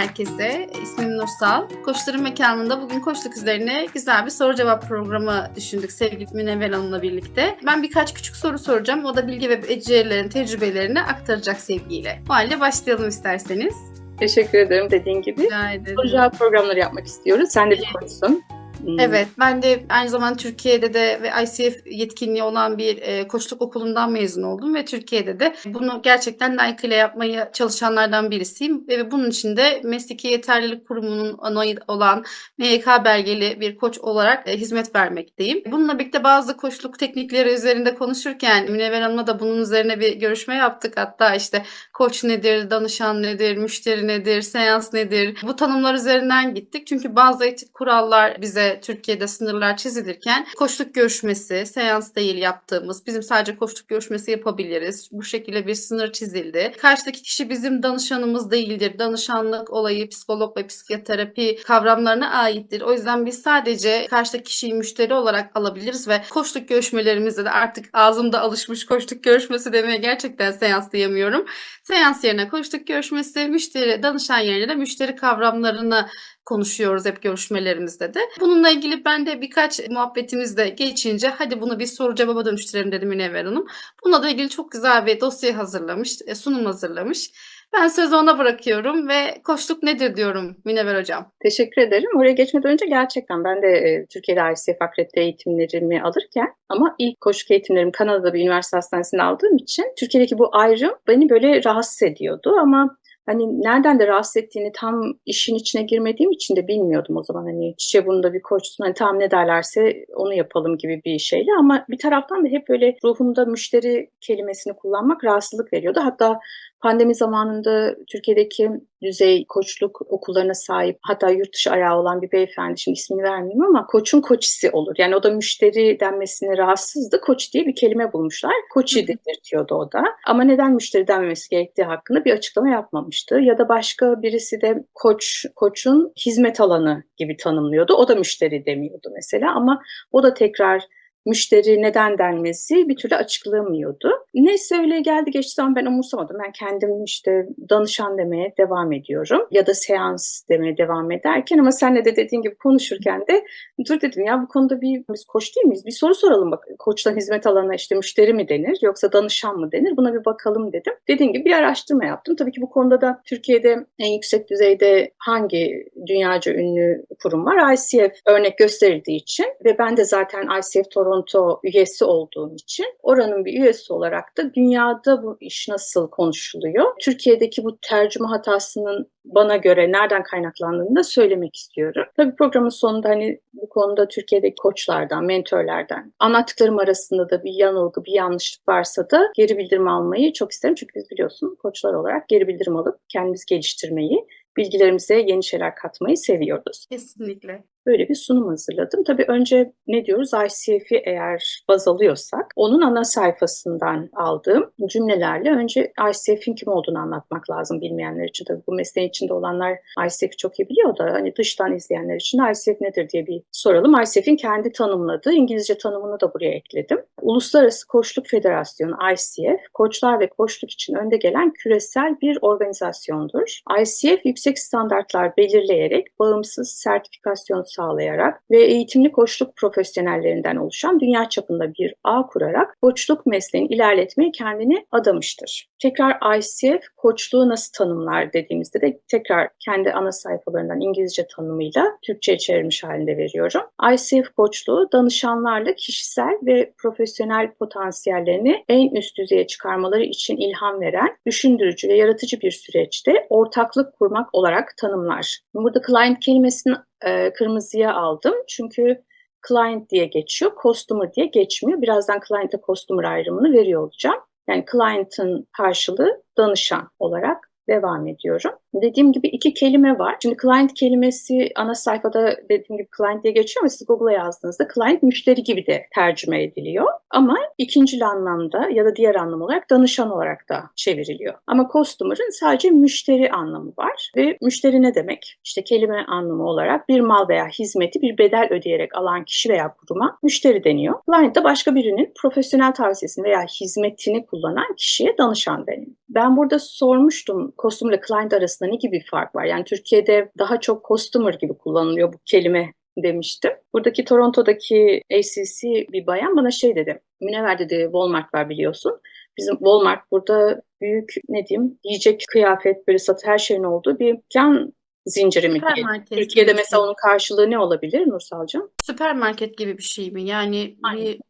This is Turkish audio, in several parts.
herkese. İsmim Nursal. Koçların Mekanı'nda bugün koçluk üzerine güzel bir soru cevap programı düşündük sevgili Münevver Hanım'la birlikte. Ben birkaç küçük soru soracağım. O da bilgi ve becerilerin tecrübelerini aktaracak sevgiyle. O halde başlayalım isterseniz. Teşekkür ederim dediğin gibi. Rica ederim. Güzel programları yapmak istiyoruz. Sen de bir koçsun. Hmm. Evet, ben de aynı zamanda Türkiye'de de ve ICF yetkinliği olan bir e, koçluk okulundan mezun oldum ve Türkiye'de de bunu gerçekten layıkıyla yapmaya çalışanlardan birisiyim ve bunun için de Mesleki Yeterlilik Kurumu'nun onayı olan MYK belgeli bir koç olarak e, hizmet vermekteyim. Bununla birlikte bazı koçluk teknikleri üzerinde konuşurken Münevver Hanım'la da bunun üzerine bir görüşme yaptık. Hatta işte koç nedir, danışan nedir, müşteri nedir, seans nedir? Bu tanımlar üzerinden gittik. Çünkü bazı etik kurallar bize Türkiye'de sınırlar çizilirken koçluk görüşmesi, seans değil yaptığımız, bizim sadece koçluk görüşmesi yapabiliriz. Bu şekilde bir sınır çizildi. Karşıdaki kişi bizim danışanımız değildir. Danışanlık olayı psikolog ve psikoterapi kavramlarına aittir. O yüzden biz sadece karşıdaki kişiyi müşteri olarak alabiliriz ve koçluk görüşmelerimizde de artık ağzımda alışmış koçluk görüşmesi demeye gerçekten seans diyemiyorum. Seans yerine koçluk görüşmesi, müşteri, danışan yerine de müşteri kavramlarını konuşuyoruz hep görüşmelerimizde de. Bununla ilgili ben de birkaç muhabbetimizde geçince hadi bunu bir soru cevaba dönüştürelim dedim Münevver Hanım. Bununla da ilgili çok güzel bir dosya hazırlamış, e, sunum hazırlamış. Ben sözü ona bırakıyorum ve koçluk nedir diyorum Münevver Hocam. Teşekkür ederim. Oraya geçmeden önce gerçekten ben de e, Türkiye'de ICF akredite eğitimlerimi alırken ama ilk koçluk eğitimlerimi Kanada'da bir üniversite hastanesinde aldığım için Türkiye'deki bu ayrım beni böyle rahatsız ediyordu ama hani nereden de rahatsız ettiğini tam işin içine girmediğim için de bilmiyordum o zaman. Hani çiçe bunda bir koçsun hani tamam ne derlerse onu yapalım gibi bir şeyle ama bir taraftan da hep böyle ruhumda müşteri kelimesini kullanmak rahatsızlık veriyordu. Hatta pandemi zamanında Türkiye'deki düzey koçluk okullarına sahip hatta yurt dışı ayağı olan bir beyefendi şimdi ismini vermeyeyim ama koçun koçisi olur. Yani o da müşteri denmesine rahatsızdı. Koç diye bir kelime bulmuşlar. Koçi dedirtiyordu o da. Ama neden müşteri denmemesi gerektiği hakkında bir açıklama yapmamıştı. Ya da başka birisi de koç, koçun hizmet alanı gibi tanımlıyordu. O da müşteri demiyordu mesela ama o da tekrar müşteri neden denmesi bir türlü açıklamıyordu. Neyse öyle geldi geçti zaman ben umursamadım. Ben kendim işte danışan demeye devam ediyorum ya da seans demeye devam ederken ama senle de dediğin gibi konuşurken de dur dedim ya bu konuda bir biz koç değil miyiz? Bir soru soralım bak koçtan hizmet alana işte müşteri mi denir yoksa danışan mı denir? Buna bir bakalım dedim. Dediğim gibi bir araştırma yaptım. Tabii ki bu konuda da Türkiye'de en yüksek düzeyde hangi dünyaca ünlü kurum var? ICF örnek gösterildiği için ve ben de zaten ICF Toronto Toronto üyesi olduğum için oranın bir üyesi olarak da dünyada bu iş nasıl konuşuluyor? Türkiye'deki bu tercüme hatasının bana göre nereden kaynaklandığını da söylemek istiyorum. Tabii programın sonunda hani bu konuda Türkiye'deki koçlardan, mentörlerden anlattıklarım arasında da bir yanılgı, bir yanlışlık varsa da geri bildirim almayı çok isterim. Çünkü biz biliyorsun koçlar olarak geri bildirim alıp kendimizi geliştirmeyi, bilgilerimize yeni şeyler katmayı seviyoruz. Kesinlikle. Böyle bir sunum hazırladım. Tabii önce ne diyoruz? ICF'i eğer baz alıyorsak onun ana sayfasından aldığım cümlelerle önce ICF'in kim olduğunu anlatmak lazım bilmeyenler için. Tabii bu mesleğin içinde olanlar ICF'i çok iyi biliyor da hani dıştan izleyenler için ICF nedir diye bir soralım. ICF'in kendi tanımladığı İngilizce tanımını da buraya ekledim. Uluslararası Koçluk Federasyonu ICF, koçlar ve koçluk için önde gelen küresel bir organizasyondur. ICF yüksek standartlar belirleyerek bağımsız sertifikasyon sağlayarak ve eğitimli koçluk profesyonellerinden oluşan dünya çapında bir ağ kurarak koçluk mesleğini ilerletmeye kendini adamıştır. Tekrar ICF koçluğu nasıl tanımlar dediğimizde de tekrar kendi ana sayfalarından İngilizce tanımıyla Türkçe'ye çevirmiş halinde veriyorum. ICF koçluğu danışanlarla kişisel ve profesyonel potansiyellerini en üst düzeye çıkarmaları için ilham veren, düşündürücü ve yaratıcı bir süreçte ortaklık kurmak olarak tanımlar. Burada client kelimesinin e, kırmızıya aldım. Çünkü client diye geçiyor, customer diye geçmiyor. Birazdan client ile customer ayrımını veriyor olacağım. Yani client'ın karşılığı danışan olarak devam ediyorum. Dediğim gibi iki kelime var. Şimdi client kelimesi ana sayfada dediğim gibi client diye geçiyor ama siz Google'a yazdığınızda client müşteri gibi de tercüme ediliyor. Ama ikinci anlamda ya da diğer anlam olarak danışan olarak da çevriliyor. Ama customer'ın sadece müşteri anlamı var. Ve müşteri ne demek? İşte kelime anlamı olarak bir mal veya hizmeti bir bedel ödeyerek alan kişi veya kuruma müşteri deniyor. Client de başka birinin profesyonel tavsiyesini veya hizmetini kullanan kişiye danışan deniyor. Ben burada sormuştum customer client arasında ne gibi bir fark var? Yani Türkiye'de daha çok customer gibi kullanılıyor bu kelime demiştim. Buradaki Toronto'daki ACC bir bayan bana şey dedi. Münevver dedi Walmart var biliyorsun. Bizim Walmart burada büyük ne diyeyim yiyecek, kıyafet böyle satı her şeyin olduğu bir dükkan zinciri mi. Süpermarket Türkiye'de gibi mesela şey. onun karşılığı ne olabilir Nursalcığım? Süpermarket gibi bir şey mi? Yani Aynen. bir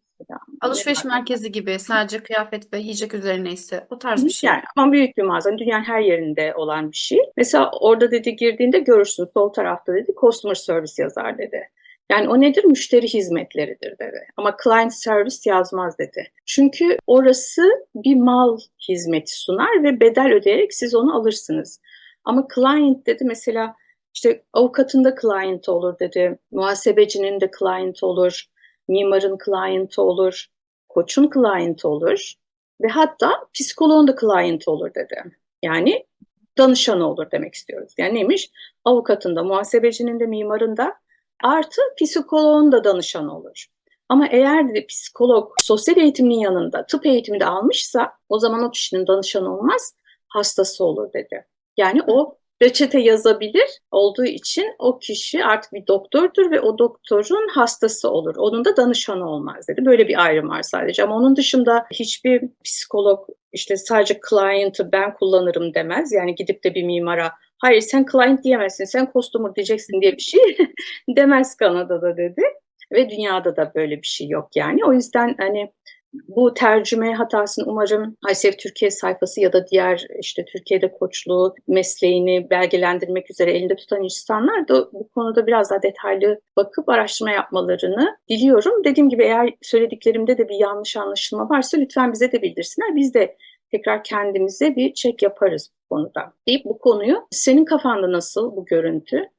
alışveriş merkezi gibi sadece kıyafet ve yiyecek üzerine ise o tarz bir şey. Yani ama büyük bir mağaza. Dünyanın her yerinde olan bir şey. Mesela orada dedi girdiğinde görürsün sol tarafta dedi customer service yazar dedi. Yani o nedir? Müşteri hizmetleridir dedi. Ama client service yazmaz dedi. Çünkü orası bir mal hizmeti sunar ve bedel ödeyerek siz onu alırsınız. Ama client dedi mesela işte avukatın da client olur dedi. Muhasebecinin de client olur. Mimarın client olur. Koçun client olur. Ve hatta psikoloğun da client olur dedi. Yani danışanı olur demek istiyoruz. Yani neymiş? Avukatın da, muhasebecinin de, mimarın da artı psikoloğun da danışanı olur. Ama eğer dedi psikolog sosyal eğitimin yanında tıp eğitimi de almışsa o zaman o kişinin danışanı olmaz, hastası olur dedi. Yani o reçete yazabilir olduğu için o kişi artık bir doktordur ve o doktorun hastası olur. Onun da danışanı olmaz dedi. Böyle bir ayrım var sadece ama onun dışında hiçbir psikolog işte sadece client'ı ben kullanırım demez. Yani gidip de bir mimara hayır sen client diyemezsin sen customer diyeceksin diye bir şey demez Kanada'da dedi. Ve dünyada da böyle bir şey yok yani. O yüzden hani bu tercüme hatasını umarım ICF Türkiye sayfası ya da diğer işte Türkiye'de koçluğu mesleğini belgelendirmek üzere elinde tutan insanlar da bu konuda biraz daha detaylı bakıp araştırma yapmalarını diliyorum. Dediğim gibi eğer söylediklerimde de bir yanlış anlaşılma varsa lütfen bize de bildirsinler. Biz de tekrar kendimize bir check yaparız bu konuda. Deyip bu konuyu senin kafanda nasıl bu görüntü?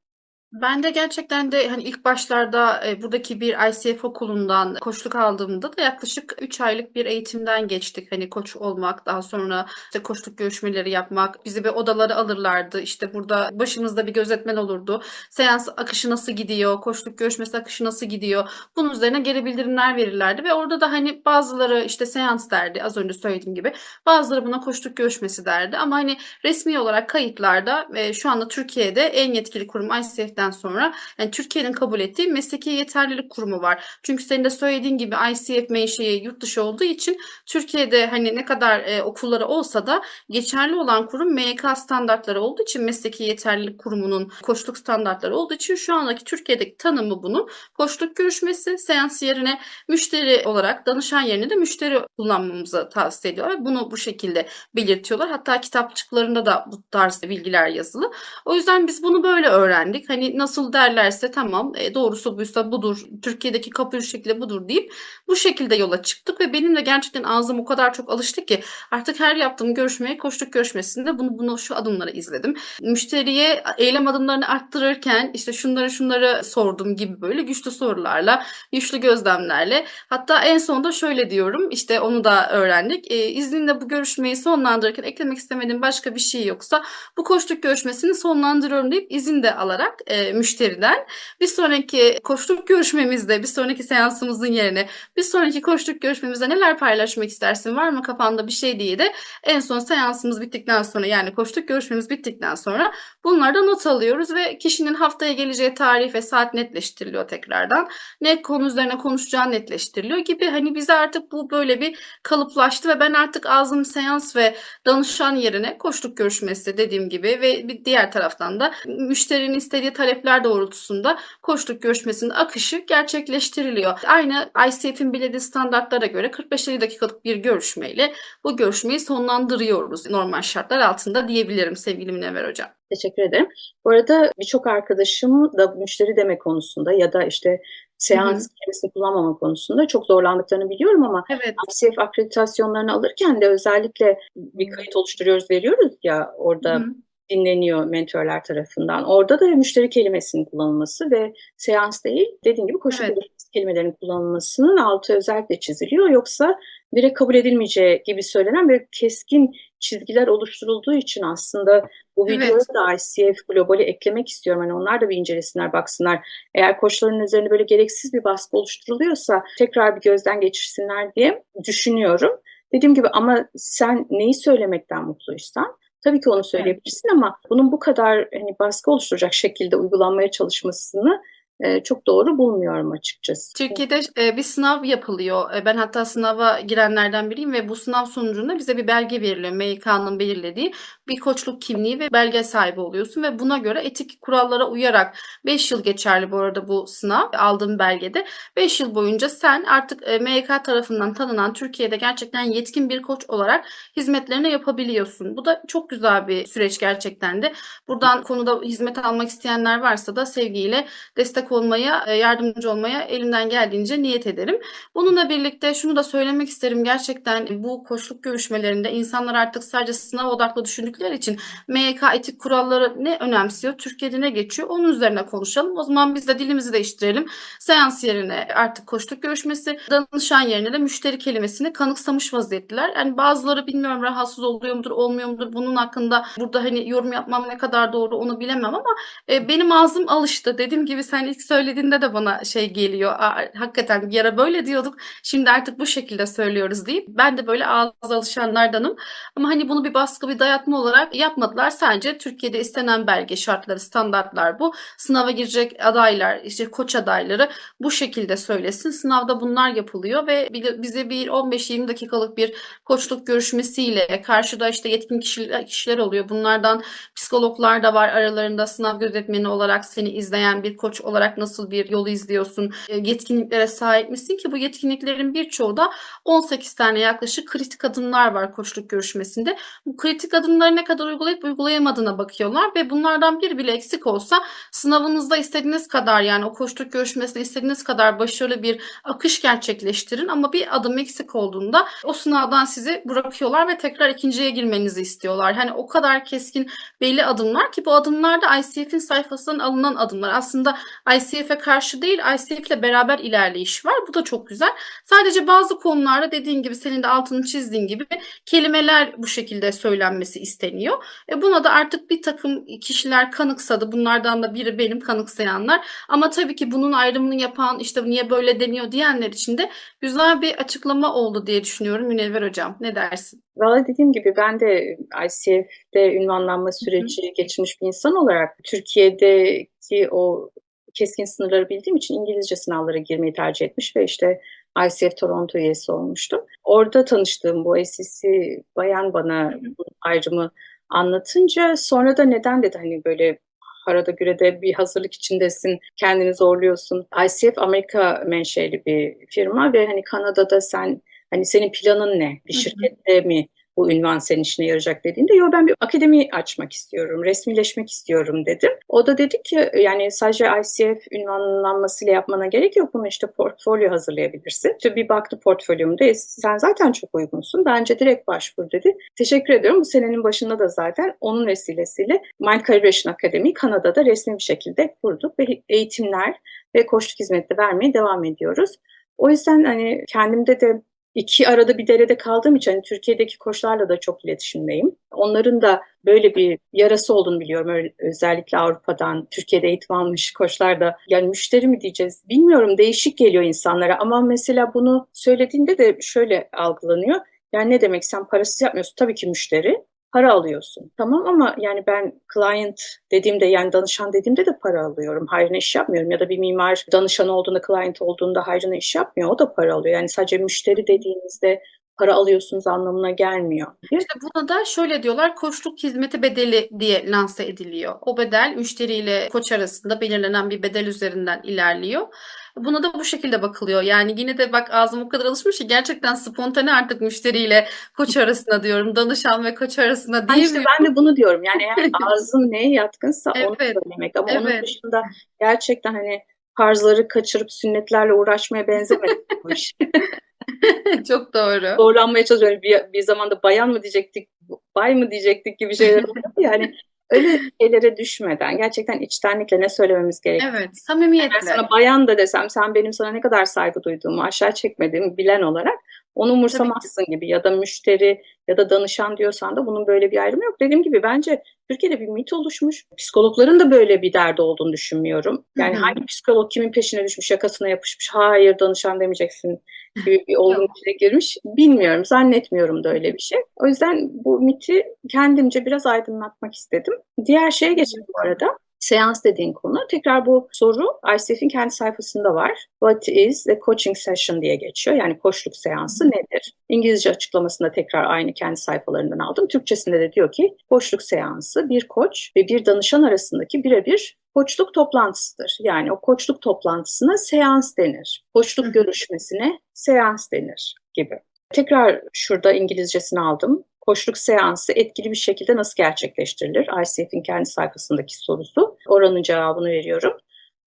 Ben de gerçekten de hani ilk başlarda e, buradaki bir ICF okulundan koçluk aldığımda da yaklaşık 3 aylık bir eğitimden geçtik. Hani koç olmak, daha sonra işte koçluk görüşmeleri yapmak, bizi bir odalara alırlardı. İşte burada başımızda bir gözetmen olurdu. Seans akışı nasıl gidiyor, koçluk görüşmesi akışı nasıl gidiyor? Bunun üzerine geri bildirimler verirlerdi ve orada da hani bazıları işte seans derdi az önce söylediğim gibi. Bazıları buna koçluk görüşmesi derdi ama hani resmi olarak kayıtlarda e, şu anda Türkiye'de en yetkili kurum ICF'den sonra yani Türkiye'nin kabul ettiği mesleki yeterlilik kurumu var. Çünkü senin de söylediğin gibi ICF menşei yurt dışı olduğu için Türkiye'de hani ne kadar e, okulları olsa da geçerli olan kurum MYK standartları olduğu için mesleki yeterlilik kurumunun koçluk standartları olduğu için şu andaki Türkiye'deki tanımı bunun koçluk görüşmesi seans yerine müşteri olarak danışan yerine de müşteri kullanmamızı tavsiye ediyorlar. Bunu bu şekilde belirtiyorlar. Hatta kitapçıklarında da bu tarz bilgiler yazılı. O yüzden biz bunu böyle öğrendik. Hani nasıl derlerse tamam e, doğrusu buysa budur. Türkiye'deki kabul şekli budur deyip bu şekilde yola çıktık ve benim de gerçekten ağzım o kadar çok alıştı ki artık her yaptığım görüşmeye koştuk görüşmesinde bunu bunu şu adımları izledim. Müşteriye eylem adımlarını arttırırken işte şunları şunları sordum gibi böyle güçlü sorularla, güçlü gözlemlerle hatta en sonunda şöyle diyorum işte onu da öğrendik. E, izninle bu görüşmeyi sonlandırırken eklemek istemediğim başka bir şey yoksa bu koçluk görüşmesini sonlandırıyorum deyip izin de alarak e, müşteriden bir sonraki koçluk görüşmemizde, bir sonraki seansımızın yerine bir sonraki koçluk görüşmemizde neler paylaşmak istersin? Var mı kafanda bir şey diye de en son seansımız bittikten sonra yani koçluk görüşmemiz bittikten sonra bunlardan not alıyoruz ve kişinin haftaya geleceği tarih ve saat netleştiriliyor tekrardan. Ne konu üzerine konuşacağı netleştiriliyor gibi hani bize artık bu böyle bir kalıplaştı ve ben artık ağzım seans ve danışan yerine koçluk görüşmesi dediğim gibi ve bir diğer taraftan da müşterinin istediği talepler doğrultusunda koçluk görüşmesinin akışı gerçekleştiriliyor. Aynı ICF'in belirlediği standartlara göre 45-50 dakikalık bir görüşmeyle bu görüşmeyi sonlandırıyoruz normal şartlar altında diyebilirim sevgili Münevver Hocam. Teşekkür ederim. Bu arada birçok arkadaşım da müşteri deme konusunda ya da işte seans kelimesini kullanmama konusunda çok zorlandıklarını biliyorum ama Evet. ICF akreditasyonlarını alırken de özellikle bir kayıt oluşturuyoruz, veriyoruz ya orada Hı. Dinleniyor mentörler tarafından. Orada da müşteri kelimesinin kullanılması ve seans değil, dediğim gibi koşu Evet. kelimelerin kullanılmasının altı özellikle çiziliyor. Yoksa direkt kabul edilmeyeceği gibi söylenen ve keskin çizgiler oluşturulduğu için aslında bu Evet. videoyu da ICF Global'e eklemek istiyorum. Hani onlar da bir incelesinler, baksınlar. Eğer koçların üzerine böyle gereksiz bir baskı oluşturuluyorsa tekrar bir gözden geçirsinler diye düşünüyorum. Dediğim gibi ama sen neyi söylemekten mutluysan tabii ki onu söyleyebilirsin ama bunun bu kadar hani baskı oluşturacak şekilde uygulanmaya çalışmasını e, çok doğru bulmuyorum açıkçası. Türkiye'de e, bir sınav yapılıyor. E, ben hatta sınava girenlerden biriyim ve bu sınav sonucunda bize bir belge veriliyor. MYK'nın belirlediği bir koçluk kimliği ve belge sahibi oluyorsun ve buna göre etik kurallara uyarak 5 yıl geçerli bu arada bu sınav aldığım belgede. 5 yıl boyunca sen artık e, MYK tarafından tanınan Türkiye'de gerçekten yetkin bir koç olarak hizmetlerini yapabiliyorsun. Bu da çok güzel bir süreç gerçekten de. Buradan konuda hizmet almak isteyenler varsa da sevgiyle destek olmaya, e, yardımcı olmaya elimden geldiğince niyet ederim. Bununla birlikte şunu da söylemek isterim. Gerçekten bu koçluk görüşmelerinde insanlar artık sadece sınav odaklı düşündükleri için MYK etik kuralları ne önemsiyor, Türkiye'de ne geçiyor onun üzerine konuşalım. O zaman biz de dilimizi değiştirelim. Seans yerine artık koçluk görüşmesi, danışan yerine de müşteri kelimesini kanıksamış vaziyettiler. Yani bazıları bilmiyorum rahatsız oluyor mudur, olmuyor mudur? Bunun hakkında burada hani yorum yapmam ne kadar doğru onu bilemem ama e, benim ağzım alıştı. Dediğim gibi sen ilk söylediğinde de bana şey geliyor. Hakikaten bir ara böyle diyorduk. Şimdi artık bu şekilde söylüyoruz deyip ben de böyle ağız alışanlardanım. Ama hani bunu bir baskı, bir dayatma olarak yapmadılar. Sadece Türkiye'de istenen belge şartları, standartlar bu. Sınava girecek adaylar, işte koç adayları bu şekilde söylesin. Sınavda bunlar yapılıyor ve bize bir 15-20 dakikalık bir koçluk görüşmesiyle karşıda işte yetkin kişiler, kişiler oluyor. Bunlardan psikologlar da var aralarında sınav gözetmeni olarak seni izleyen bir koç olarak nasıl bir yolu izliyorsun, e, yetkinliklere sahip misin ki bu yetkinliklerin birçoğu da 18 tane yaklaşık kritik adımlar var koçluk görüşmesinde. Bu kritik adımları ne kadar uygulayıp uygulayamadığına bakıyorlar ve bunlardan bir bile eksik olsa sınavınızda istediğiniz kadar yani o koçluk görüşmesinde istediğiniz kadar başarılı bir akış gerçekleştirin ama bir adım eksik olduğunda o sınavdan sizi bırakıyorlar ve tekrar ikinciye girmenizi istiyorlar. Hani o kadar keskin belli adımlar ki bu adımlar da ICF'in sayfasından alınan adımlar. Aslında ICF'e karşı değil ICF ile beraber ilerleyiş var. Bu da çok güzel. Sadece bazı konularda dediğin gibi senin de altını çizdiğin gibi kelimeler bu şekilde söylenmesi isteniyor. E buna da artık bir takım kişiler kanıksadı. Bunlardan da biri benim kanıksayanlar. Ama tabii ki bunun ayrımını yapan işte niye böyle deniyor diyenler için de güzel bir açıklama oldu diye düşünüyorum Münevver Hocam. Ne dersin? Valla dediğim gibi ben de ICF'de ünvanlanma süreci geçirmiş bir insan olarak Türkiye'deki o keskin sınırları bildiğim için İngilizce sınavlara girmeyi tercih etmiş ve işte ICF Toronto üyesi olmuştum. Orada tanıştığım bu SEC bayan bana bu ayrımı anlatınca sonra da neden dedi hani böyle harada gürede bir hazırlık içindesin, kendini zorluyorsun. ICF Amerika menşeli bir firma ve hani Kanada'da sen hani senin planın ne? Bir şirkette mi bu ünvan senin işine yarayacak dediğinde yo ben bir akademi açmak istiyorum, resmileşmek istiyorum dedim. O da dedi ki yani sadece ICF ünvanlanmasıyla yapmana gerek yok. Bunu işte portfolyo hazırlayabilirsin. İşte bir baktı portfolyomda "E, sen zaten çok uygunsun. Bence direkt başvur dedi. Teşekkür ediyorum. Bu senenin başında da zaten onun vesilesiyle Mind Calibration Akademi Kanada'da resmi bir şekilde kurduk ve eğitimler ve koçluk hizmeti vermeye devam ediyoruz. O yüzden hani kendimde de iki arada bir derede kaldığım için hani Türkiye'deki koçlarla da çok iletişimdeyim. Onların da böyle bir yarası olduğunu biliyorum. Özellikle Avrupa'dan, Türkiye'de eğitim almış koçlar da yani müşteri mi diyeceğiz bilmiyorum değişik geliyor insanlara ama mesela bunu söylediğinde de şöyle algılanıyor. Yani ne demek sen parasız yapmıyorsun tabii ki müşteri para alıyorsun. Tamam ama yani ben client dediğimde yani danışan dediğimde de para alıyorum. Hayrına iş yapmıyorum ya da bir mimar danışan olduğunda client olduğunda hayrına iş yapmıyor. O da para alıyor. Yani sadece müşteri dediğinizde para alıyorsunuz anlamına gelmiyor. İşte buna da şöyle diyorlar koçluk hizmeti bedeli diye lanse ediliyor. O bedel müşteriyle koç arasında belirlenen bir bedel üzerinden ilerliyor. Buna da bu şekilde bakılıyor. Yani yine de bak ağzım o kadar alışmış ki gerçekten spontane artık müşteriyle koç arasında diyorum. Danışan ve koç arasında değil işte mi? ben de bunu diyorum. Yani eğer ağzın neye yatkınsa onu Evet, söylemek. Ama onun evet. dışında gerçekten hani farzları kaçırıp sünnetlerle uğraşmaya benzemedi bu iş. Çok doğru. Zorlanmaya çalışıyorum. Bir, bir zamanda bayan mı diyecektik, bay mı diyecektik gibi şeyler oluyor. Yani öyle şeylere düşmeden gerçekten içtenlikle ne söylememiz gerekiyor. Evet, Ben samimiyetle. sana bayan da desem sen benim sana ne kadar saygı duyduğumu aşağı çekmediğimi bilen olarak onu umursamazsın gibi ya da müşteri ya da danışan diyorsan da bunun böyle bir ayrımı yok. Dediğim gibi bence Türkiye'de bir mit oluşmuş. Psikologların da böyle bir derdi olduğunu düşünmüyorum. Yani Hı hı. hangi psikolog kimin peşine düşmüş, yakasına yapışmış, hayır danışan demeyeceksin gibi bir olgun içine girmiş. Bilmiyorum, zannetmiyorum da öyle bir şey. O yüzden bu miti kendimce biraz aydınlatmak istedim. Diğer şeye geçelim bu arada. Seans dediğin konu. Tekrar bu soru ICF'in kendi sayfasında var. What is a coaching session diye geçiyor. Yani koçluk seansı nedir? İngilizce açıklamasında tekrar aynı kendi sayfalarından aldım. Türkçesinde de diyor ki koçluk seansı bir koç ve bir danışan arasındaki birebir koçluk toplantısıdır. Yani o koçluk toplantısına seans denir. Koçluk görüşmesine seans denir gibi. Tekrar şurada İngilizcesini aldım. Koçluk seansı etkili bir şekilde nasıl gerçekleştirilir? ICF'in kendi sayfasındaki sorusu. Oranın cevabını veriyorum.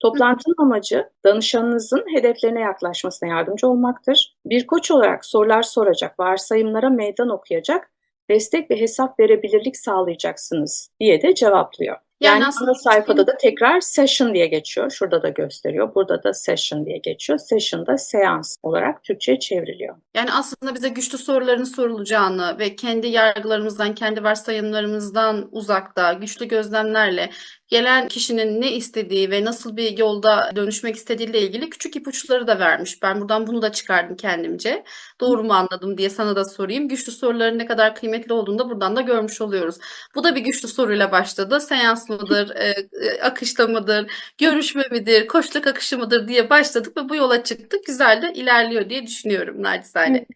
Toplantının amacı danışanınızın hedeflerine yaklaşmasına yardımcı olmaktır. Bir koç olarak sorular soracak, varsayımlara meydan okuyacak, destek ve hesap verebilirlik sağlayacaksınız diye de cevaplıyor. Yani Yani, aslında sayfada da tekrar session diye geçiyor. Şurada da gösteriyor. Burada da session diye geçiyor. Session da seans olarak Türkçe'ye çevriliyor. Yani aslında bize güçlü soruların sorulacağını ve kendi yargılarımızdan, kendi varsayımlarımızdan uzakta, güçlü gözlemlerle gelen kişinin ne istediği ve nasıl bir yolda dönüşmek istediğiyle ilgili küçük ipuçları da vermiş. Ben buradan bunu da çıkardım kendimce. Doğru mu anladım diye sana da sorayım. Güçlü soruların ne kadar kıymetli olduğunu da buradan da görmüş oluyoruz. Bu da bir güçlü soruyla başladı. Seans mıdır, e, e, akışta mıdır, görüşme midir, koçluk akışı mıdır diye başladık ve bu yola çıktık. Güzel de ilerliyor diye düşünüyorum naçizane.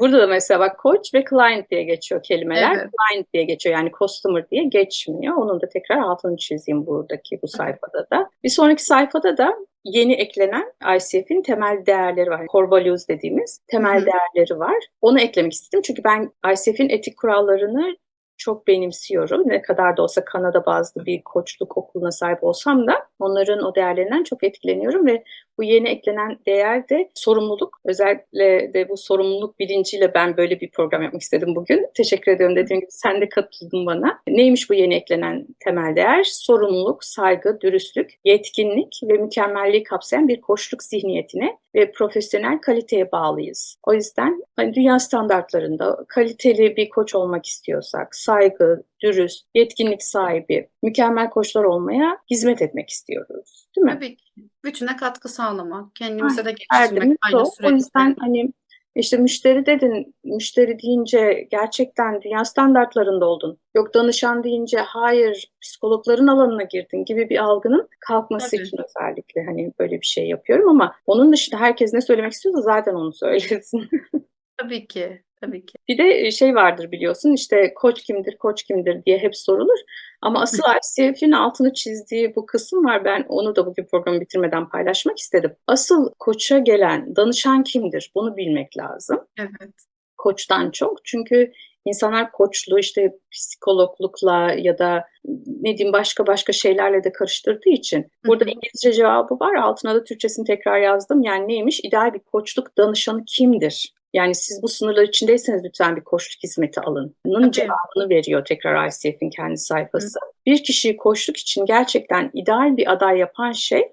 Burada da mesela bak coach ve client diye geçiyor kelimeler. Evet. Client diye geçiyor yani customer diye geçmiyor. Onun da tekrar altını çizeyim buradaki bu sayfada da. Bir sonraki sayfada da yeni eklenen ICF'in temel değerleri var. Core values dediğimiz temel Hı değerleri var. Onu eklemek istedim çünkü ben ICF'in etik kurallarını çok benimsiyorum. Ne kadar da olsa Kanada bazlı bir koçluk okuluna sahip olsam da onların o değerlerinden çok etkileniyorum ve bu yeni eklenen değer de sorumluluk. Özellikle de bu sorumluluk bilinciyle ben böyle bir program yapmak istedim bugün. Teşekkür ediyorum dediğim gibi sen de katıldın bana. Neymiş bu yeni eklenen temel değer? Sorumluluk, saygı, dürüstlük, yetkinlik ve mükemmelliği kapsayan bir koçluk zihniyetine ve profesyonel kaliteye bağlıyız. O yüzden hani dünya standartlarında kaliteli bir koç olmak istiyorsak saygı, dürüst, yetkinlik sahibi, mükemmel koçlar olmaya hizmet etmek istiyoruz. Değil mi? Tabii ki. Bütüne katkı sağlamak, kendimize de Erdemimiz geliştirmek o. aynı O süreçte. yüzden hani işte müşteri dedin, müşteri deyince gerçekten dünya standartlarında oldun. Yok danışan deyince hayır psikologların alanına girdin gibi bir algının kalkması Tabii. için özellikle hani böyle bir şey yapıyorum ama onun dışında herkes ne söylemek istiyorsa zaten onu söylesin. Tabii ki, tabii ki. Bir de şey vardır biliyorsun işte koç kimdir, koç kimdir diye hep sorulur. Ama asıl ICF'in altını çizdiği bu kısım var. Ben onu da bugün programı bitirmeden paylaşmak istedim. Asıl koça gelen danışan kimdir? Bunu bilmek lazım. Evet. Koçtan çok. Çünkü insanlar koçluğu işte psikologlukla ya da ne diyeyim başka başka şeylerle de karıştırdığı için. Burada Hı hı. İngilizce cevabı var. Altına da Türkçesini tekrar yazdım. Yani neymiş? İdeal bir koçluk danışanı kimdir? Yani siz bu sınırlar içindeyseniz lütfen bir koçluk hizmeti alın. Bunun cevabını veriyor tekrar ICF'in kendi sayfası. Bir kişiyi koçluk için gerçekten ideal bir aday yapan şey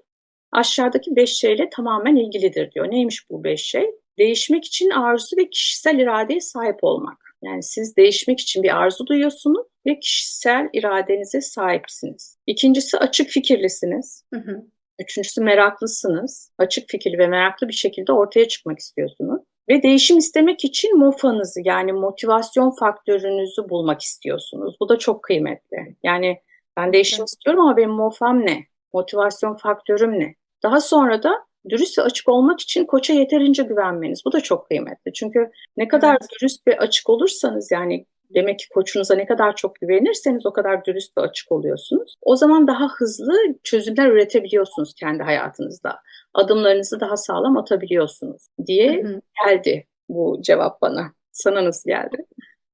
aşağıdaki beş şeyle tamamen ilgilidir diyor. Neymiş bu beş şey? Değişmek için arzu ve kişisel iradeye sahip olmak. Yani siz değişmek için bir arzu duyuyorsunuz ve kişisel iradenize sahipsiniz. İkincisi açık fikirlisiniz. Hı hı. Üçüncüsü meraklısınız. Açık fikirli ve meraklı bir şekilde ortaya çıkmak istiyorsunuz. Ve değişim istemek için mofanızı yani motivasyon faktörünüzü bulmak istiyorsunuz. Bu da çok kıymetli. Yani ben değişim Evet. istiyorum ama benim mofam ne? Motivasyon faktörüm ne? Daha sonra da dürüst ve açık olmak için koça yeterince güvenmeniz. Bu da çok kıymetli. Çünkü ne kadar Evet. dürüst ve açık olursanız yani demek ki koçunuza ne kadar çok güvenirseniz o kadar dürüst ve açık oluyorsunuz. O zaman daha hızlı çözümler üretebiliyorsunuz kendi hayatınızda. Adımlarınızı daha sağlam atabiliyorsunuz diye Hı hı. geldi bu cevap bana. Sana nasıl geldi?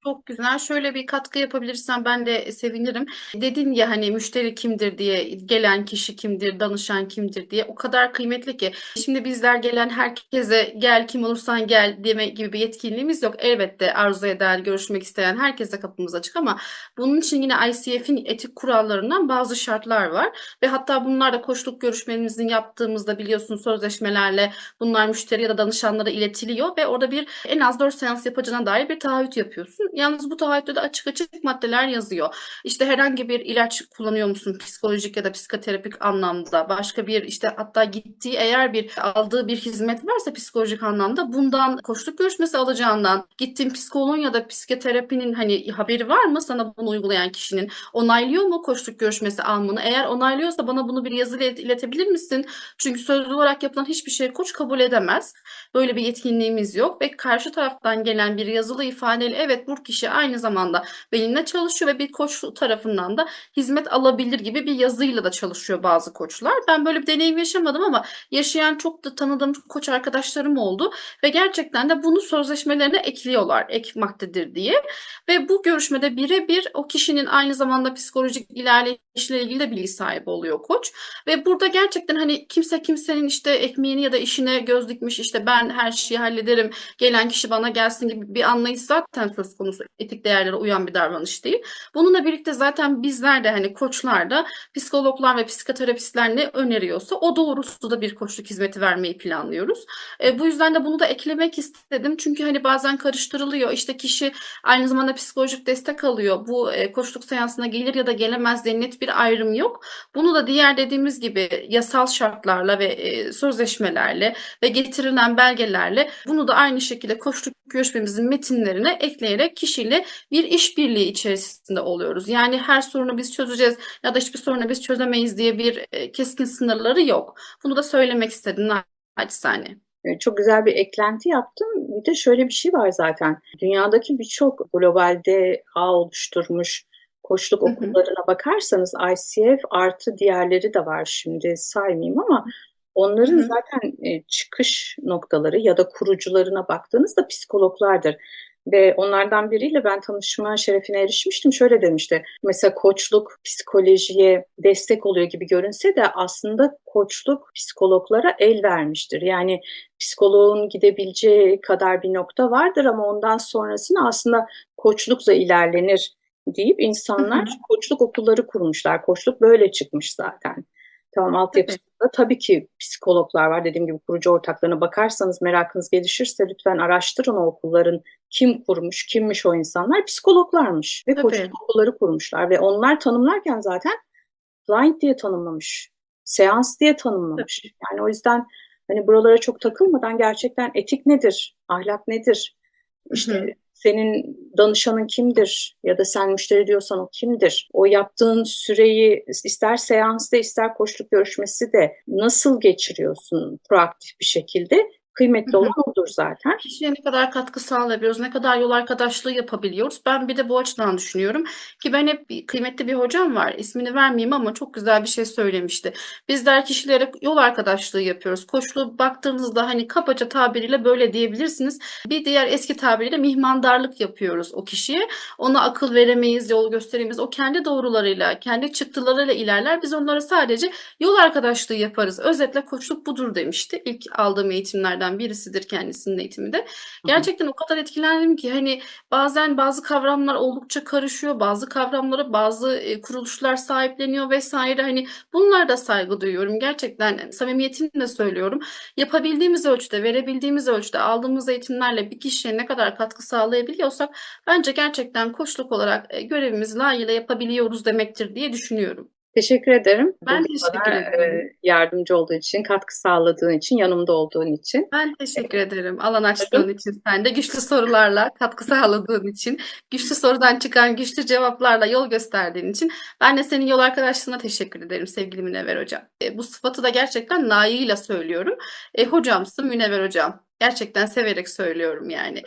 Çok güzel. Şöyle bir katkı yapabilirsen ben de sevinirim. Dedin ya hani müşteri kimdir diye, gelen kişi kimdir, danışan kimdir diye. O kadar kıymetli ki. Şimdi bizler gelen herkese gel kim olursan gel deme gibi bir yetkinliğimiz yok. Elbette arzu eden, görüşmek isteyen herkese kapımız açık ama bunun için yine ICF'in etik kurallarından bazı şartlar var ve hatta bunlar da koçluk görüşmemizin yaptığımızda biliyorsun sözleşmelerle bunlar müşteri ya da danışanlara iletiliyor ve orada bir en az 4 seans yapacağına dair bir taahhüt yapıyorsun. Yalnız bu taahhütte de açık açık maddeler yazıyor. İşte herhangi bir ilaç kullanıyor musun psikolojik ya da psikoterapik anlamda? Başka bir işte hatta gittiği eğer bir aldığı bir hizmet varsa psikolojik anlamda bundan koçluk görüşmesi alacağından gittiğin psikoloğun ya da psikoterapinin hani haberi var mı sana bunu uygulayan kişinin? Onaylıyor mu koçluk görüşmesi almanı? Eğer onaylıyorsa bana bunu bir yazıyla iletebilir misin? Çünkü sözlü olarak yapılan hiçbir şey koç kabul edemez. Böyle bir yetkinliğimiz yok ve karşı taraftan gelen bir yazılı ifadeyle evet bu kişi aynı zamanda benimle çalışıyor ve bir koç tarafından da hizmet alabilir gibi bir yazıyla da çalışıyor bazı koçlar. Ben böyle bir deneyim yaşamadım ama yaşayan çok da tanıdığım koç arkadaşlarım oldu ve gerçekten de bunu sözleşmelerine ekliyorlar ek maddedir diye ve bu görüşmede birebir o kişinin aynı zamanda psikolojik ilerleyişle ilgili de bilgi sahibi oluyor koç ve burada gerçekten hani kimse kimsenin işte ekmeğini ya da işine göz dikmiş işte ben her şeyi hallederim gelen kişi bana gelsin gibi bir anlayış zaten söz konusu etik değerlere uyan bir davranış değil. Bununla birlikte zaten bizler de hani koçlar da psikologlar ve psikoterapistler ne öneriyorsa o doğrultuda bir koçluk hizmeti vermeyi planlıyoruz. E, bu yüzden de bunu da eklemek istedim. Çünkü hani bazen karıştırılıyor. İşte kişi aynı zamanda psikolojik destek alıyor. Bu e, koçluk seansına gelir ya da gelemez diye net bir ayrım yok. Bunu da diğer dediğimiz gibi yasal şartlarla ve e, sözleşmelerle ve getirilen belgelerle bunu da aynı şekilde koçluk görüşmemizin metinlerine ekleyerek kişiyle bir işbirliği içerisinde oluyoruz. Yani her sorunu biz çözeceğiz ya da hiçbir sorunu biz çözemeyiz diye bir e, keskin sınırları yok. Bunu da söylemek istedim naçizane. E, Çok güzel bir eklenti yaptım. Bir de şöyle bir şey var zaten. Dünyadaki birçok globalde ağ oluşturmuş koçluk okullarına bakarsanız ICF artı diğerleri de var şimdi saymayayım ama onların Hı zaten e, çıkış noktaları ya da kurucularına baktığınızda psikologlardır. Ve onlardan biriyle ben tanışma şerefine erişmiştim. Şöyle demişti. Mesela koçluk psikolojiye destek oluyor gibi görünse de aslında koçluk psikologlara el vermiştir. Yani psikoloğun gidebileceği kadar bir nokta vardır ama ondan sonrasını aslında koçlukla ilerlenir deyip Hı insanlar hı. koçluk okulları kurmuşlar. Koçluk böyle çıkmış zaten. Tamam altyapısında tabii ki psikologlar var. Dediğim gibi kurucu ortaklarına bakarsanız merakınız gelişirse lütfen araştırın o okulların kim kurmuş, kimmiş o insanlar? Psikologlarmış ve Tabii. koçluk okulları kurmuşlar ve onlar tanımlarken zaten blind diye tanımlamış, seans diye tanımlamış. Yani o yüzden hani buralara çok takılmadan gerçekten etik nedir, ahlak nedir, işte hı. senin danışanın kimdir ya da sen müşteri diyorsan o kimdir? O yaptığın süreyi ister seansta ister koçluk görüşmesi de nasıl geçiriyorsun proaktif bir şekilde? Kıymetli olan odur zaten. Kişiye ne kadar katkı sağlayabiliyoruz, ne kadar yol arkadaşlığı yapabiliyoruz. Ben bir de bu açıdan düşünüyorum ki ben hep kıymetli bir hocam var. İsmini vermeyeyim ama çok güzel bir şey söylemişti. Bizler kişilere yol arkadaşlığı yapıyoruz. Koçluğu baktığınızda hani kabaca tabiriyle böyle diyebilirsiniz. Bir diğer eski tabiriyle mihmandarlık yapıyoruz o kişiye. Ona akıl veremeyiz, yol gösteremeyiz. O kendi doğrularıyla, kendi çıktılarıyla ilerler. Biz onlara sadece yol arkadaşlığı yaparız. Özetle koçluk budur demişti. İlk aldığım eğitimlerden birisidir kendisinin eğitimi de. Gerçekten o kadar etkilendim ki hani bazen bazı kavramlar oldukça karışıyor. Bazı kavramlara bazı e, kuruluşlar sahipleniyor vesaire. Hani bunlar da saygı duyuyorum. Gerçekten samimiyetimle söylüyorum. Yapabildiğimiz ölçüde, verebildiğimiz ölçüde aldığımız eğitimlerle bir kişiye ne kadar katkı sağlayabiliyorsak bence gerçekten koçluk olarak e, görevimizi layığıyla yapabiliyoruz demektir diye düşünüyorum. Teşekkür ederim. Ben Bugün teşekkür bana, ederim. e, yardımcı olduğu için, katkı sağladığın için, yanımda olduğun için. Ben teşekkür ederim. Alan açtığın için sen de güçlü sorularla katkı sağladığın için, güçlü sorudan çıkan güçlü cevaplarla yol gösterdiğin için ben de senin yol arkadaşlığına teşekkür ederim sevgili Münevver Hocam. E, bu sıfatı da gerçekten layığıyla söylüyorum. E, hocamsın Münevver Hocam. Gerçekten severek söylüyorum yani.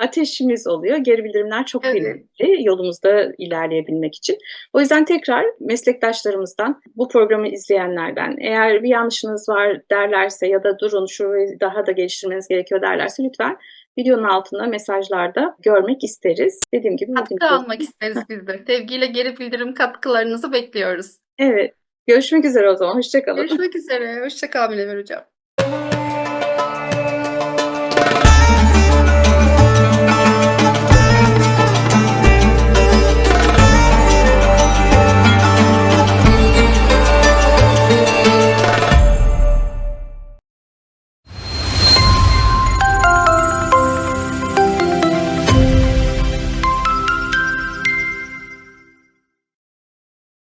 Ateşimiz oluyor. Geri bildirimler çok Evet. kıymetli yolumuzda ilerleyebilmek için. O yüzden tekrar meslektaşlarımızdan, bu programı izleyenlerden eğer bir yanlışınız var derlerse ya da durun şurayı daha da geliştirmeniz gerekiyor derlerse lütfen videonun altında mesajlarda görmek isteriz. Dediğim gibi bugün Katkı almak isteriz biz de. Sevgiyle geri bildirim katkılarınızı bekliyoruz. Evet. Görüşmek üzere o zaman. Hoşçakalın. Görüşmek üzere. Hoşça kal Münevver Hocam.